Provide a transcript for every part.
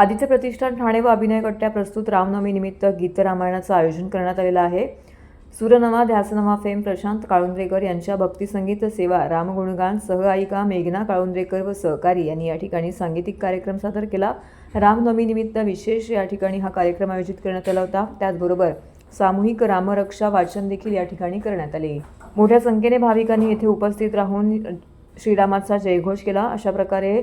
आदित्य प्रतिष्ठान ठाणे व अभिनय कट्ट्या प्रस्तुत रामनवमीनिमित्त गीतरामायणाचं गीत रामायणाचं आयोजन करण्यात आलेलं आहे. सूरनमा ध्यासनमा फेम प्रशांत काळुंद्रेकर यांच्या भक्तिसंगीत सेवा रामगुणगान सहआयिका मेघना काळुंद्रेकर व सहकारी यांनी या ठिकाणी सांगीतिक कार्यक्रम सादर केला. रामनवमीनिमित्त विशेष या ठिकाणी हा कार्यक्रम आयोजित करण्यात आला होता. त्याचबरोबर सामूहिक रामरक्षा वाचन देखील या ठिकाणी करण्यात आले. मोठ्या संख्येने भाविकांनी येथे उपस्थित राहून श्रीरामाचा जयघोष केला. अशा प्रकारे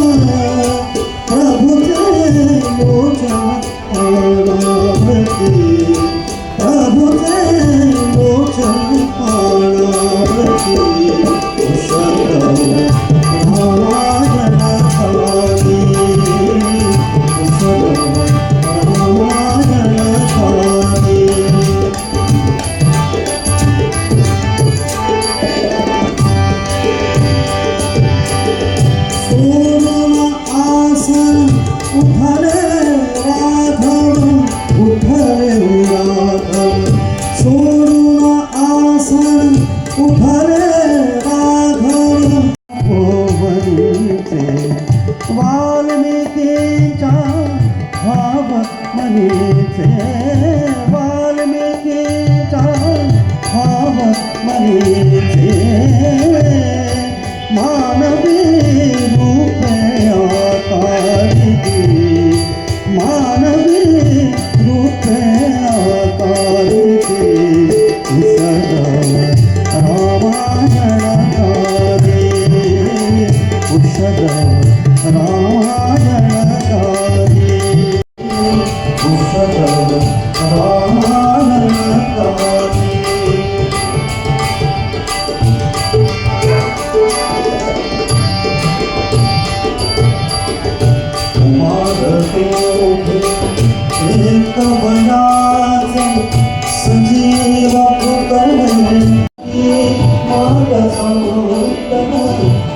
উভরে বাঘর ভুবনতে বাল্মীকি চা ভাব মনিতে বাল্মীকি চা ভাব মনিতে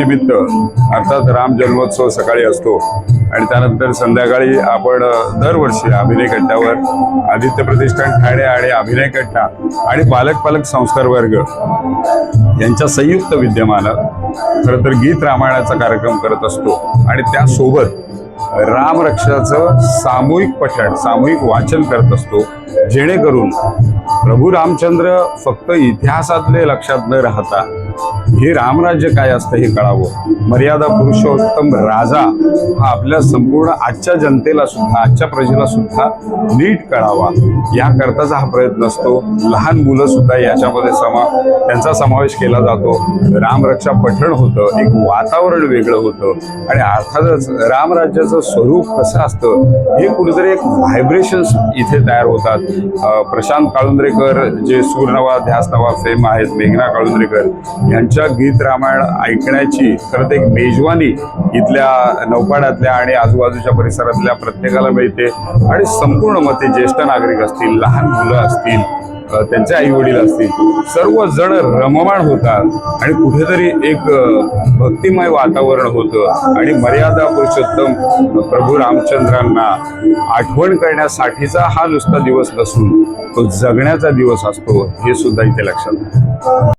निमित्त अर्थात राम जन्मोत्सव सकाळी असतो आणि त्यानंतर संध्याकाळी आपण दरवर्षी अभिनय कट्ट्यावर आदित्य प्रतिष्ठान ठाणे आणि अभिनय कट्टा आणि पालक पालक संस्कार वर्ग यांच्या संयुक्त विद्यमानं खरं तर गीत रामायणाचा कार्यक्रम करत असतो. आणि त्यासोबत रामरक्षाचं सामूहिक पठण सामूहिक वाचन करत असतो जेणेकरून प्रभू रामचंद्र फक्त इतिहासातले लक्षात न राहता हे रामराज्य काय असतं हे कळावं. मर्यादा पुरुषोत्तम राजा हा आपल्या संपूर्ण आजच्या जनतेला सुद्धा आजच्या प्रजेला सुद्धा नीट कळावा. याकरताचा हा प्रयत्न असतो. लहान मुलं सुद्धा याच्यामध्ये समा त्यांचा समावेश केला जातो. रामरक्षा पठण होतं एक वातावरण वेगळं होतं. आणि अर्थातच रामराज्याचं स्वरूप कसं असतं हे कुठेतरी एक व्हायब्रेशन्स इथे तयार होतात. प्रशांत काळुंद्रेकर जे सूरनवा ध्यासनवा फेम आहेत मेघना काळुंद्रेकर यांच्या गीत रामायण ऐकण्याची खरं तर एक मेजवानी इथल्या नौपाड्यातल्या आणि आजूबाजूच्या परिसरातल्या प्रत्येकाला मिळते. आणि संपूर्ण मते ज्येष्ठ नागरिक असतील लहान मुलं असतील त्यांचे आई वडील असतील सर्व जण रममाण होतात. आणि कुठेतरी एक भक्तिमय वातावरण होतं. आणि मर्यादा पुरुषोत्तम प्रभू रामचंद्रांना आठवण करण्यासाठीचा हा नुसता दिवस नसून तो जगण्याचा दिवस असतो. हे सुद्धा इथे लक्षात